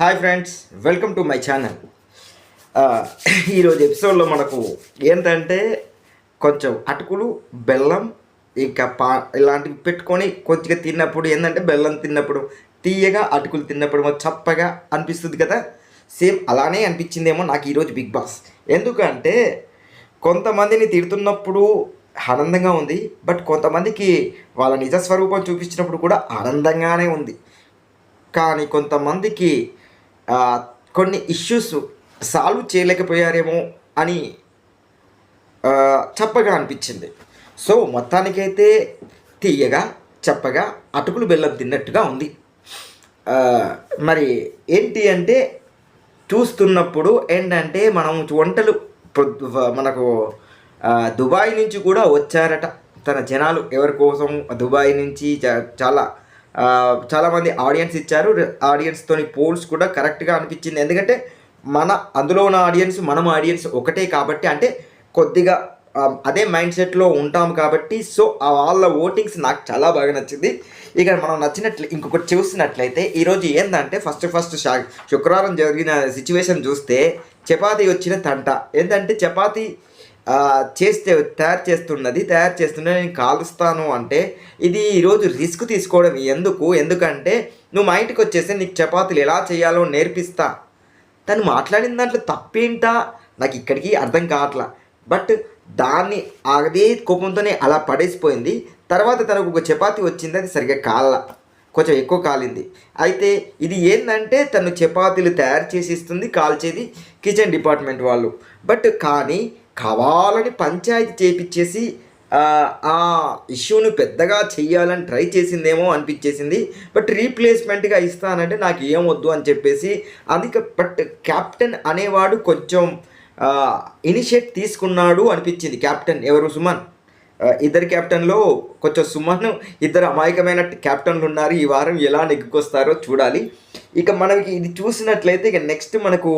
Hi friends welcome to my channel. ఈరోజు ఎపిసోడ్లో మనకు ఏంటంటే కొంచెం అటుకులు బెల్లం ఇంకా పా ఇలాంటివి పెట్టుకొని కొద్దిగా తిన్నప్పుడు ఏంటంటే బెల్లం తిన్నప్పుడు తీయగా అటుకులు తిన్నప్పుడు చప్పగా అనిపిస్తుంది కదా. సేమ్ అలానే అనిపించిందేమో నాకు ఈరోజు బిగ్ బాస్. ఎందుకంటే కొంతమందిని తిడుతున్నప్పుడు ఆనందంగా ఉంది బట్ కొంతమందికి వాళ్ళ నిజ స్వరూపం చూపించినప్పుడు కూడా ఆనందంగానే ఉంది. కానీ కొంతమందికి కొన్ని ఇష్యూస్ సాల్వ్ చేయలేకపోయారేమో అని చెప్పగా చప్పగా అనిపించింది. సో మొత్తానికైతే తీయగా చెప్పగా అటుకులు బెల్లం తిన్నట్టుగా ఉంది. మరి ఏంటి అంటే చూస్తున్నప్పుడు ఏంటంటే మనం వంటలు పొద్దు- మనకు దుబాయ్ నుంచి కూడా వచ్చారట. తన జనాలు ఎవరి కోసం దుబాయ్ నుంచి చాలా చాలామంది ఆడియన్స్ ఇచ్చారు. ఆడియన్స్తోని పోల్స్ కూడా కరెక్ట్గా అనిపించింది. ఎందుకంటే మన అందులో ఉన్న ఆడియన్స్ మనం ఆడియన్స్ ఒకటే కాబట్టి అంటే కొద్దిగా అదే మైండ్ సెట్లో ఉంటాం కాబట్టి సో ఆ వాళ్ళ ఓటింగ్స్ నాకు చాలా బాగా నచ్చింది. ఇక మనం నచ్చినట్లు ఇంకొకటి చూసినట్లయితే ఈరోజు ఏంటంటే ఫస్ట్ ఫస్ట్ షా శుక్రవారం జరిగిన సిచ్యువేషన్ చూస్తే చపాతీ వచ్చిన తంట. ఏంటంటే చపాతీ చేస్తే తయారు చేస్తున్నది తయారు చేస్తున్న నేను కాలుస్తాను అంటే ఇది ఈరోజు రిస్క్ తీసుకోవడం ఎందుకు? ఎందుకంటే నువ్వు మా ఇంటికి వచ్చేస్తే నీకు చపాతీలు ఎలా చేయాలో నేర్పిస్తా. తను మాట్లాడిన దాంట్లో తప్పేంటా? నాకు ఇక్కడికి అర్థం కావట్లా. బట్ దాన్ని అదే కోపంతోనే అలా పడేసిపోయింది. తర్వాత తనకు ఒక చపాతి వచ్చింది అది సరిగ్గా కాల కొంచెం ఎక్కువ కాలింది. అయితే ఇది ఏంటంటే తను చపాతీలు తయారు చేసి ఇస్తుంది కాల్చేది కిచెన్ డిపార్ట్మెంట్ వాళ్ళు. బట్ కానీ కావాలని పంచాయతీ చేపించేసి ఆ, ఇష్యూను పెద్దగా చెయ్యాలని ట్రై చేసిందేమో అనిపించేసింది. బట్ రీప్లేస్మెంట్గా ఇస్తానంటే నాకు ఏం వద్దు అని చెప్పేసి అందుకే బట్ కెప్టెన్ అనేవాడు కొంచెం ఇనిషియేట్ తీసుకున్నాడు అనిపించింది. కెప్టెన్ ఎవరు? సుమన్. ఇద్దరు కెప్టెన్లో కొంచెం సుమన్ ఇద్దరు అమాయకమైన కెప్టెన్లు ఉన్నారు. ఈ వారం ఎలా నెగ్గుకొస్తారో చూడాలి. ఇక మనకి ఇది చూసినట్లయితే ఇక నెక్స్ట్ మనకు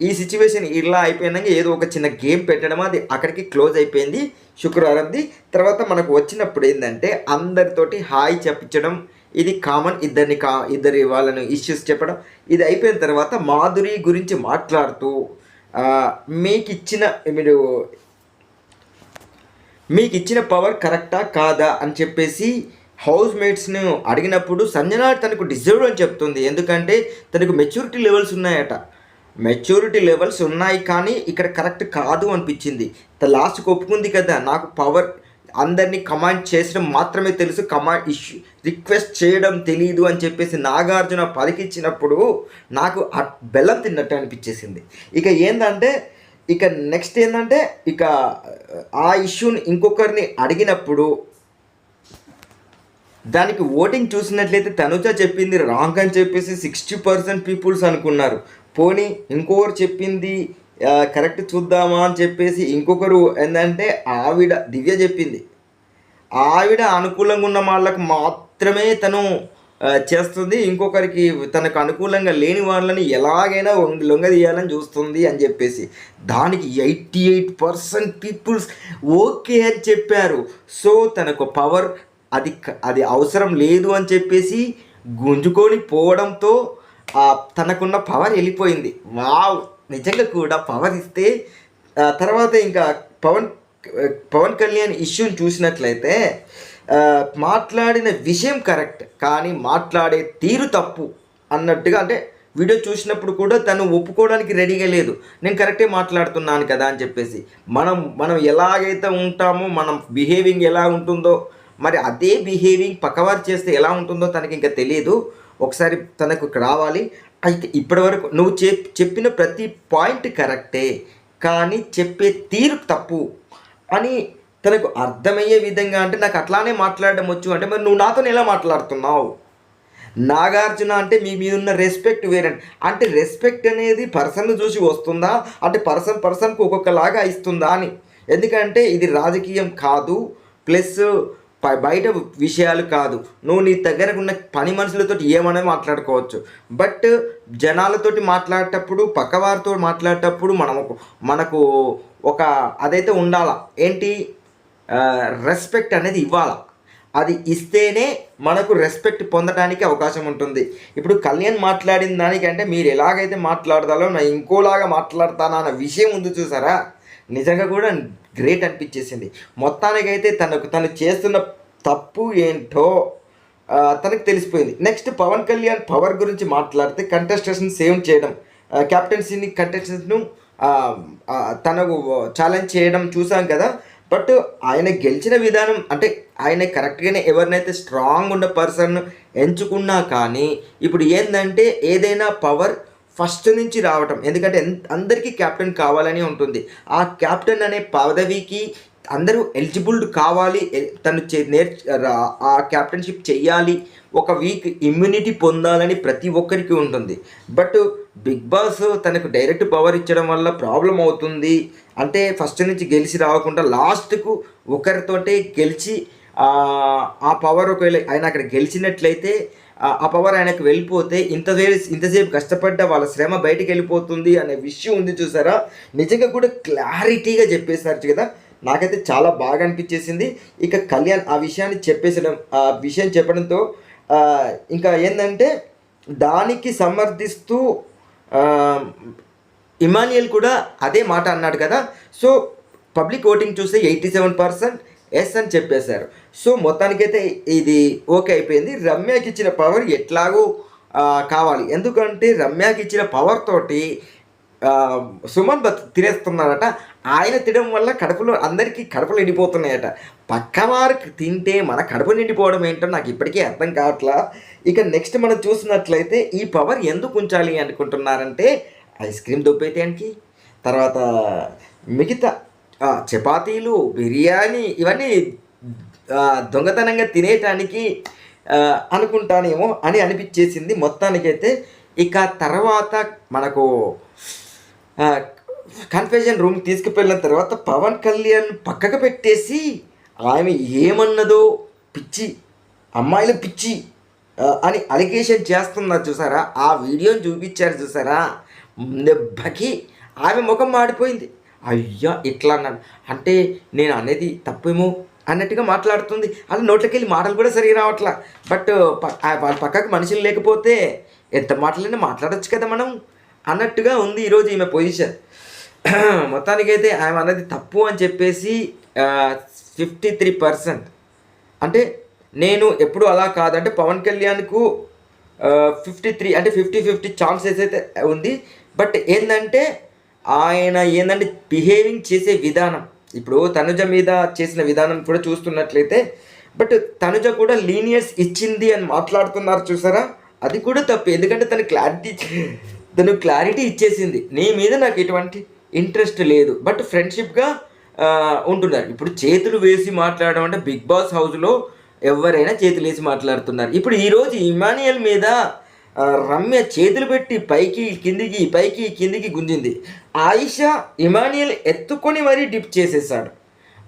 ఈ సిచ్యువేషన్ ఇలా అయిపోయినాక ఏదో ఒక చిన్న గేమ్ పెట్టడం అది అక్కడికి క్లోజ్ అయిపోయింది శుక్రవారంది తర్వాత మనకు వచ్చినప్పుడు ఏంటంటే అందరితోటి హాయ్ చెప్పించడం ఇది కామన్ ఇద్దరిని కా ఇద్దరి వాళ్ళని ఇష్యూస్ చెప్పడం. ఇది అయిపోయిన తర్వాత మాధురి గురించి మాట్లాడుతూ మీకు ఇచ్చిన మీరు మీకు ఇచ్చిన పవర్ కరెక్టా కాదా అని చెప్పేసి హౌస్ మేట్స్ను అడిగినప్పుడు సంజన తనకు డిజర్వ్ అని చెప్తుంది. ఎందుకంటే తనకు మెచ్యూరిటీ లెవెల్స్ ఉన్నాయట. మెచ్యూరిటీ లెవెల్స్ ఉన్నాయి కానీ ఇక్కడ కరెక్ట్ కాదు అనిపించింది. లాస్ట్కి ఒప్పుకుంది కదా నాకు పవర్ అందరినీ కమాండ్ చేసడం మాత్రమే తెలుసు కమాండ్ ఇష్యూ రిక్వెస్ట్ చేయడం తెలియదు అని చెప్పేసి నాగార్జున పలికిచ్చినప్పుడు నాకు ఆ బెల్లం తిన్నట్టు అనిపించేసింది. ఇక ఏంటంటే ఇక నెక్స్ట్ ఏంటంటే ఇక ఆ ఇష్యూని ఇంకొకరిని అడిగినప్పుడు దానికి ఓటింగ్ చూసినట్లయితే తనుజ చెప్పింది రాంగ్ అని చెప్పేసి సిక్స్టీ పర్సెంట్ పీపుల్స్ అనుకున్నారు. పోనీ ఇంకొకరు చెప్పింది కరెక్ట్ చూద్దామా అని చెప్పేసి ఇంకొకరు ఏంటంటే ఆవిడ దివ్య చెప్పింది. ఆవిడ అనుకూలంగా ఉన్న వాళ్ళకు మాత్రమే తను చేస్తుంది. ఇంకొకరికి తనకు అనుకూలంగా లేని వాళ్ళని ఎలాగైనా లొంగదీయాలని చూస్తుంది అని చెప్పేసి. దానికి eighty eight percent peoples okay అని చెప్పారు. సో తనకు పవర్ అది అది అవసరం లేదు అని చెప్పేసి గుంజుకొని పోవడంతో తనకున్న పవర్ వెళ్ళిపోయింది. వావ్! నిజంగా కూడా పవర్ ఇస్తే తర్వాత ఇంకా పవన్ పవన్ కళ్యాణ్ ఇష్యూని చూసినట్లయితే మాట్లాడిన విషయం కరెక్ట్ కానీ మాట్లాడే తీరు తప్పు అన్నట్టుగా అంటే వీడియో చూసినప్పుడు కూడా తను ఒప్పుకోవడానికి రెడీగా లేదు. నేను కరెక్టే మాట్లాడుతున్నాను కదా అని చెప్పేసి. మనం మనం ఎలాగైతే ఉంటామో మనం బిహేవింగ్ ఎలా ఉంటుందో మరి అదే బిహేవింగ్ పక్కవారు చేస్తే ఎలా ఉంటుందో తనకి ఇంకా తెలియదు. ఒకసారి తనకు ఇక్కడ రావాలి. అయితే ఇప్పటివరకు నువ్వు చెప్ చెప్పిన ప్రతి పాయింట్ కరెక్టే కానీ చెప్పే తీరు తప్పు అని తనకు అర్థమయ్యే విధంగా అంటే నాకు అట్లానే మాట్లాడడం వచ్చు అంటే మరి నువ్వు నాతో ఎలా మాట్లాడుతున్నావు? నాగార్జున అంటే మీ మీద ఉన్న రెస్పెక్ట్ వేరే అంటే రెస్పెక్ట్ అనేది పర్సన్ చూసి వస్తుందా? అంటే పర్సన్ పర్సన్కి ఒక్కొక్కలాగా ఇస్తుందా అని. ఎందుకంటే ఇది రాజకీయం కాదు. ప్లస్ బయట విషయాలు కాదు. నువ్వు నీ దగ్గరకు ఉన్న పని మనుషులతో ఏమైనా మాట్లాడుకోవచ్చు. బట్ జనాలతోటి మాట్లాడేటప్పుడు పక్కవారితో మాట్లాడేటప్పుడు మనము మనకు ఒక అదైతే ఉండాలా. ఏంటి? రెస్పెక్ట్ అనేది ఇవ్వాలా. అది ఇస్తేనే మనకు రెస్పెక్ట్ పొందడానికి అవకాశం ఉంటుంది. ఇప్పుడు కళ్యాణ్ మాట్లాడిన దానికంటే మీరు ఎలాగైతే మాట్లాడతారో నేను ఇంకోలాగా మాట్లాడతానా అన్న విషయం ఉంది చూసారా? నిజంగా కూడా గ్రేట్ అనిపించేసింది. మొత్తానికైతే తనకు తను చేస్తున్న తప్పు ఏంటో తనకు తెలిసిపోయింది. నెక్స్ట్ పవన్ కళ్యాణ్ పవర్ గురించి మాట్లాడితే కంటెస్టేషన్ సేవ్ చేయడం క్యాప్టెన్సీని కంటెస్టెన్స్ను తనకు ఛాలెంజ్ చేయడం చూసాం కదా. బట్ ఆయన గెలిచిన విధానం అంటే ఆయన కరెక్ట్గానే ఎవరినైతే స్ట్రాంగ్ ఉన్న పర్సన్ ఎంచుకున్నా కానీ ఇప్పుడు ఏంటంటే ఏదైనా పవర్ ఫస్ట్ నుంచి రావటం. ఎందుకంటే అందరికీ క్యాప్టెన్ కావాలని ఉంటుంది. ఆ కెప్టెన్ అనే పదవికి అందరూ ఎలిజిబుల్ కావాలి తను చే- నేర్ ఆ క్యాప్టెన్షిప్ చెయ్యాలి. ఒక వీక్ ఇమ్యూనిటీ పొందాలని ప్రతి ఒక్కరికి ఉంటుంది. బట్ బిగ్ బాస్ తనకు డైరెక్ట్ పవర్ ఇచ్చడం వల్ల ప్రాబ్లం అవుతుంది. అంటే ఫస్ట్ నుంచి గెలిచి రాకుండా లాస్ట్కు ఒకరితోటే గెలిచి ఆ, పవర్ ఒకవేళ ఆయన అక్కడ గెలిచినట్లయితే ఆ- పవర్ ఆయనకు వెళ్ళిపోతే ఇంత ఇంతసేపు కష్టపడ్డ వాళ్ళ శ్రమ బయటకు వెళ్ళిపోతుంది అనే విషయం ఉంది చూసారా? నిజంగా కూడా క్లారిటీగా చెప్పేసినారు కదా? నాకైతే చాలా బాగా అనిపించేసింది. ఇక కళ్యాణ్ ఆ విషయాన్ని చెప్పేసడం ఆ విషయం చెప్పడంతో ఇంకా ఏంటంటే దానికి సమర్థిస్తూ ఇమానియల్ కూడా అదే మాట అన్నాడు కదా? సో పబ్లిక్ ఓటింగ్ చూస్తే ఎయిటీ సెవెన్ పర్సెంట్ ఎస్ అని చెప్పేశారు. సో మొత్తానికైతే ఇది ఓకే అయిపోయింది. రమ్యకి ఇచ్చిన పవర్ ఎట్లాగో కావాలి. ఎందుకంటే రమ్యకి ఇచ్చిన పవర్ తోటి సుమన్ బత్ తినేస్తున్నాడట ఆయన తినడం వల్ల కడుపులో అందరికీ కడుపులు నిండిపోతున్నాయట. పక్కవారికి తింటే మన కడుపు నిండిపోవడం ఏంటో నాకు ఇప్పటికీ అర్థం కావట్లా. ఇక నెక్స్ట్ మనం చూసినట్లయితే ఈ పవర్ ఎందుకు ఉంచాలి అనుకుంటున్నారంటే ఐస్ క్రీమ్ దొబ్బేయటానికి. తర్వాత మిగతా చపాతీలు బిర్యానీ ఇవన్నీ దొంగతనంగా తినేయటానికి అనుకుంటానేమో అని అనిపించేసింది. మొత్తానికైతే ఇక తర్వాత మనకు కన్ఫెషన్ రూమ్ తీసుకుపోయిన తర్వాత పవన్ కళ్యాణ్ పక్కకు పెట్టేసి ఆమె ఏమన్నదో పిచ్చి అమ్మాయిలు పిచ్చి అని అలిగేషన్ చేస్తున్నారు చూసారా? ఆ వీడియోని చూపించారు చూసారా? దెబ్బకి ఆమె ముఖం మాడిపోయింది. అయ్యా ఇట్లా అన్నాడు. అంటే నేను అనేది తప్పేమో అన్నట్టుగా మాట్లాడుతుంది. అలా నోట్లోకి వెళ్ళి మాటలు కూడా సరిగా రావట్లా. బట్ ప- వాళ్ళ పక్కకు మనుషులు లేకపోతే ఎంత మాటలైనా మాట్లాడచ్చు కదా మనం? అన్నట్టుగా ఉంది ఈరోజు ఈమె పొజిషన్. మొత్తానికైతే ఆమె అన్నది తప్పు అని చెప్పేసి ఫిఫ్టీ త్రీ పర్సెంట్ అంటే నేను ఎప్పుడు అలా కాదంటే పవన్ కళ్యాణ్కు ఫిఫ్టీ త్రీ అంటే ఫిఫ్టీ ఫిఫ్టీ ఛాన్సెస్ అయితే ఉంది. బట్ ఏంటంటే ఆయన ఏంటంటే బిహేవింగ్ చేసే విధానం. ఇప్పుడు తనుజ మీద చేసిన విధానం కూడా చూస్తున్నట్లయితే బట్ తనుజ కూడా లీనియర్స్ ఇచ్చింది అని మాట్లాడుతున్నారు చూసారా? అది కూడా తప్పు. ఎందుకంటే తను క్లారిటీ తను క్లారిటీ ఇచ్చేసింది. నీ మీద నాకు ఎటువంటి ఇంట్రెస్ట్ లేదు. బట్ ఫ్రెండ్షిప్గా ఉంటున్నారు. ఇప్పుడు చేతులు వేసి మాట్లాడడం అంటే బిగ్ బాస్ హౌస్లో ఎవరైనా చేతులు వేసి మాట్లాడుతున్నారు. ఇప్పుడు ఈరోజు ఇమానియల్ మీద రమ్య చేతులు పెట్టి పైకి కిందికి పైకి కిందికి గుంజింది. ఆయిషా ఇమానియల్ ఎత్తుకొని మరీ డిప్ చేసేసాడు.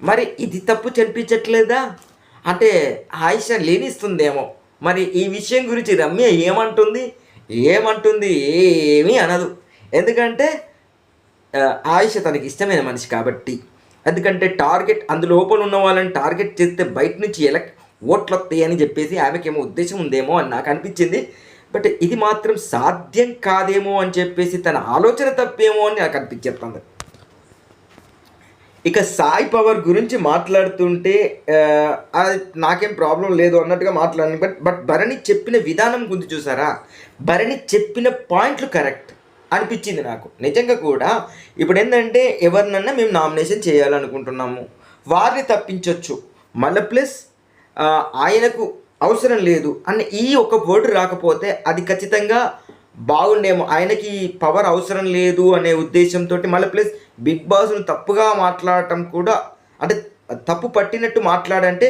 మరి ఇది తప్పు చనిపించట్లేదా? అంటే ఆయిషా లేనిస్తుందేమో. మరి ఈ విషయం గురించి రమ్య ఏమంటుంది? ఏమంటుంది ఏమీ అనదు. ఎందుకంటే ఆయుష తనకి ఇష్టమైన మనిషి కాబట్టి. ఎందుకంటే టార్గెట్ అందులోపల ఉన్న వాళ్ళని టార్గెట్ చేస్తే బయట నుంచి ఎలా ఓట్లు వస్తాయి అని చెప్పేసి ఆమెకేమో ఉద్దేశం ఉందేమో అని నాకు అనిపించింది. బట్ ఇది మాత్రం సాధ్యం కాదేమో అని చెప్పేసి తన ఆలోచన తప్పేమో అని నాకు అనిపించేస్తుంది ఇక సాయి పవర్ గురించి మాట్లాడుతుంటే అది నాకేం ప్రాబ్లం లేదు అన్నట్టుగా మాట్లాడాను బట్ బట్ భరణి చెప్పిన విధానం గురించి చూసారా? భరణి చెప్పిన పాయింట్లు కరెక్ట్ అనిపించింది నాకు. నిజంగా కూడా ఇప్పుడు ఏంటంటే ఎవరినన్నా మేము నామినేషన్ చేయాలనుకుంటున్నాము. వారిని తప్పించవచ్చు మళ్ళీ ప్లస్ ఆయనకు అవసరం లేదు అన్న ఈ ఒక వర్డ్ రాకపోతే అది ఖచ్చితంగా బాగుండేమో. ఆయనకి పవర్ అవసరం లేదు అనే ఉద్దేశంతో మళ్ళీ ప్లస్ బిగ్ బాస్ను తప్పుగా మాట్లాడటం కూడా అంటే తప్పు పట్టినట్టు మాట్లాడంటే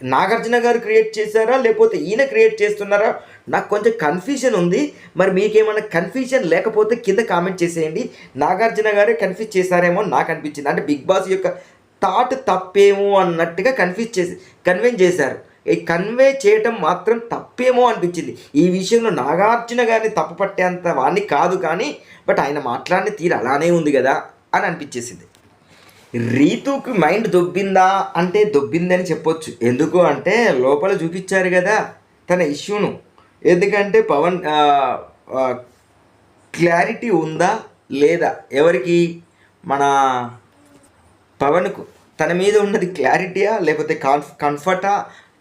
నాగార్జున గారు క్రియేట్ చేశారా? లేకపోతే ఈయన క్రియేట్ చేస్తున్నారా? నాకు కొంచెం కన్ఫ్యూజన్ ఉంది. మరి మీకేమైనా కన్ఫ్యూజన్ లేకపోతే కింద కామెంట్ చేసేయండి. నాగార్జున గారే కన్ఫ్యూజ్ చేశారేమో నాకు అనిపించింది. అంటే బిగ్ బాస్ యొక్క థాట్ తప్పేమో అన్నట్టుగా కన్ఫ్యూజ్ చేసి కన్వే చేశారు. కన్వే చేయటం మాత్రం తప్పేమో అనిపించింది. ఈ విషయంలో నాగార్జున గారిని తప్పు పట్టేంత వాడిని కాదు కానీ బట్ ఆయన మాట్లాడిన తీరు అలానే ఉంది కదా అని అనిపించేసింది. రీతుకి మైండ్ దొబ్బిందా అంటే దొబ్బిందని చెప్పొచ్చు. ఎందుకు అంటే లోపల చూపించారు కదా తన ఇష్యూను. ఎందుకంటే పవన్ క్లారిటీ ఉందా లేదా? ఎవరికి? మన పవన్కు. తన మీద ఉన్నది క్లారిటీయా లేకపోతే కాన్ఫ్ కంఫర్టా?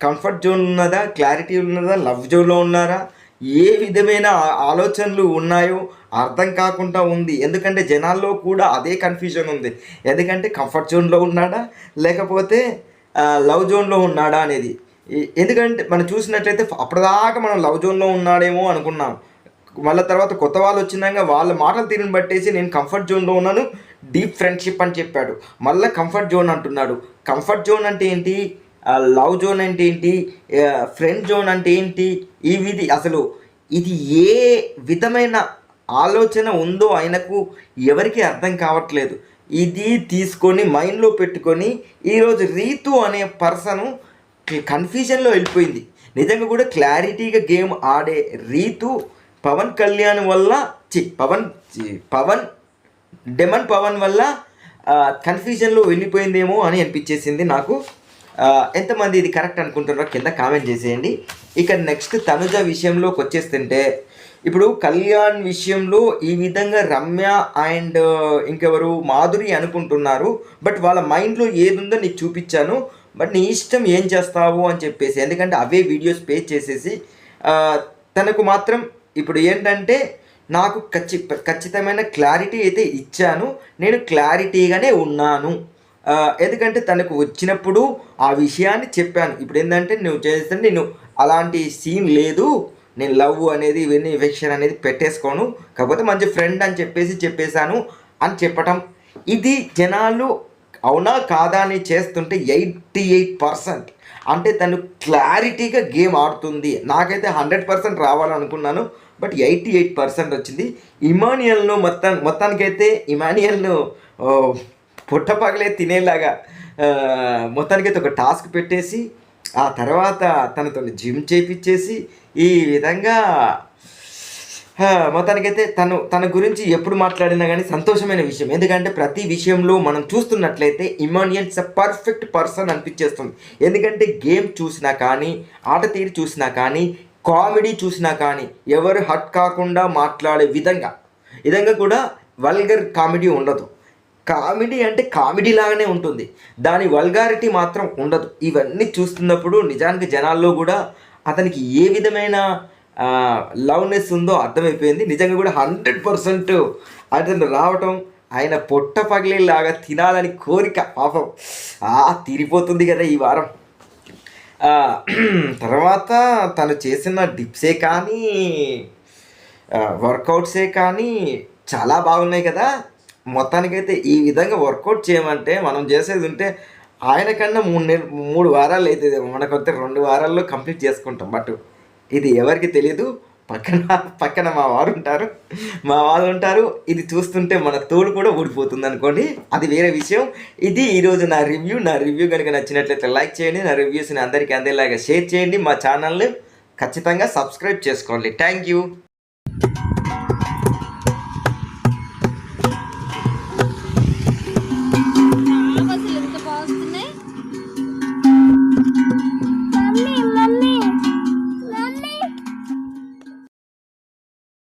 కంఫర్ట్ జోన్ ఉన్నదా? క్లారిటీ ఉన్నదా? లవ్ జోన్లో ఉన్నారా? ఏ విధమైన ఆలోచనలు ఉన్నాయో అర్థం కాకుండా ఉంది. ఎందుకంటే జనాల్లో కూడా అదే కన్ఫ్యూజన్ ఉంది. ఎందుకంటే కంఫర్ట్ జోన్లో ఉన్నాడా? లేకపోతే లవ్ జోన్లో ఉన్నాడా అనేది. ఎందుకంటే మనం చూసినట్లయితే అప్పటిదాకా మనం లవ్ జోన్లో ఉన్నాడేమో అనుకున్నాం. మళ్ళీ తర్వాత కొత్త వాళ్ళు వచ్చినాక వాళ్ళ మాటలు తీరుని బట్టేసి నేను కంఫర్ట్ జోన్లో ఉన్నాను డీప్ ఫ్రెండ్షిప్ అని చెప్పాడు. మళ్ళీ కంఫర్ట్ జోన్ అంటున్నాడు. కంఫర్ట్ జోన్ అంటే ఏంటి? లవ్ జోన్ అంటే ఏంటి? ఫ్రెండ్ జోన్ అంటే ఏంటి? ఈ విధి అసలు ఇది ఏ విధమైన ఆలోచన ఉందో ఆయనకు ఎవరికి అర్థం కావట్లేదు. ఇది తీసుకొని మైండ్లో పెట్టుకొని ఈరోజు రీతు అనే పర్సను కన్ఫ్యూజన్లో వెళ్ళిపోయింది. నిజంగా కూడా క్లారిటీగా గేమ్ ఆడే రీతు పవన్ కళ్యాణ్ వల్ల చి పవన్ పవన్ డెమన్ పవన్ వల్ల కన్ఫ్యూజన్లో వెళ్ళిపోయిందేమో అని అనిపించేసింది నాకు. ఎంతమంది ఇది కరెక్ట్ అనుకుంటున్నారో కింద కామెంట్ చేసేయండి. ఇక నెక్స్ట్ తనుజ విషయంలోకి వచ్చేస్తుంటే ఇప్పుడు కళ్యాణ్ విషయంలో ఈ విధంగా రమ్య అండ్ ఇంకెవరు మాధురి అనుకుంటున్నారు. బట్ వాళ్ళ మైండ్లో ఏదుందో నీకు చూపించాను. బట్ నీ ఇష్టం ఏం చేస్తావు అని చెప్పేసి ఎందుకంటే అవే వీడియోస్ పే చేసేసి తనకు మాత్రం ఇప్పుడు ఏంటంటే నాకు ఖచ్చి ఖచ్చితమైన క్లారిటీ అయితే ఇచ్చాను. నేను క్లారిటీగానే ఉన్నాను. ఎందుకంటే తనకు వచ్చినప్పుడు ఆ విషయాన్ని చెప్పాను. ఇప్పుడు ఏంటంటే నువ్వు చేస్తే నేను అలాంటి సీన్ లేదు. నేను లవ్ అనేది ఇవన్నీ ఎఫెక్షన్ అనేది పెట్టేసుకోను. కాకపోతే మంచి ఫ్రెండ్ అని చెప్పేసి చెప్పేశాను అని చెప్పటం. ఇది జనాలు అవునా కాదా అని చేస్తుంటే ఎయిటీ ఎయిట్ పర్సెంట్. అంటే తను క్లారిటీగా గేమ్ ఆడుతుంది. నాకైతే హండ్రెడ్ పర్సెంట్ రావాలనుకున్నాను. బట్ ఎయిటీ ఎయిట్ పర్సెంట్ వచ్చింది. ఇమానియల్ను మొత్తం మొత్తానికైతే ఇమానియల్ను పుట్టపగలే తినేలాగా మొత్తానికైతే ఒక టాస్క్ పెట్టేసి ఆ తర్వాత తనతో జిమ్ చేపించేసి ఈ విధంగా మొత్తానికైతే తను తన గురించి ఎప్పుడు మాట్లాడినా కానీ సంతోషమైన విషయం. ఎందుకంటే ప్రతి విషయంలో మనం చూస్తున్నట్లయితే Emmanuel it's a perfect person అనిపించేస్తుంది ఎందుకంటే గేమ్ చూసినా కానీ ఆట తీరు చూసినా కానీ కామెడీ చూసినా కానీ ఎవరు హట్ కాకుండా మాట్లాడే విధంగా విధంగా కూడా వల్గర్ కామెడీ ఉండదు. కామెడీ అంటే కామెడీ లాగానే ఉంటుంది. దాని వల్గారిటీ మాత్రం ఉండదు. ఇవన్నీ చూస్తున్నప్పుడు నిజానికి జనాల్లో కూడా అతనికి ఏ విధమైన లవ్నెస్ ఉందో అర్థమైపోయింది. నిజంగా కూడా హండ్రెడ్ పర్సెంట్ అతను రావటం ఆయన పొట్ట పగిలేలాగా తినాలని కోరిక పాపం. ఆ తీరిపోతుంది కదా ఈ వారం. తర్వాత తను చేసిన డిప్సే కానీ వర్కౌట్సే కానీ చాలా బాగున్నాయి కదా. మొత్తానికైతే ఈ విధంగా వర్కౌట్ చేయమంటే మనం చేసేది ఉంటే ఆయన కన్నా మూడు నెల మూడు వారాలు అవుతుంది మనకొస్తే రెండు వారాల్లో కంప్లీట్ చేసుకుంటాం. బట్ ఇది ఎవరికి తెలియదు పక్కన పక్కన మా వారు ఉంటారు. మా వాళ్ళు ఉంటారు. ఇది చూస్తుంటే మన తోడు కూడా ఊడిపోతుంది అనుకోండి. అది వేరే విషయం. ఇది ఈరోజు నా రివ్యూ. నా రివ్యూ కనుక నచ్చినట్లయితే లైక్ చేయండి. నా రివ్యూస్ని అందరికీ అందేలాగా షేర్ చేయండి. మా ఛానల్ని ఖచ్చితంగా సబ్స్క్రైబ్ చేసుకోండి. Thank you.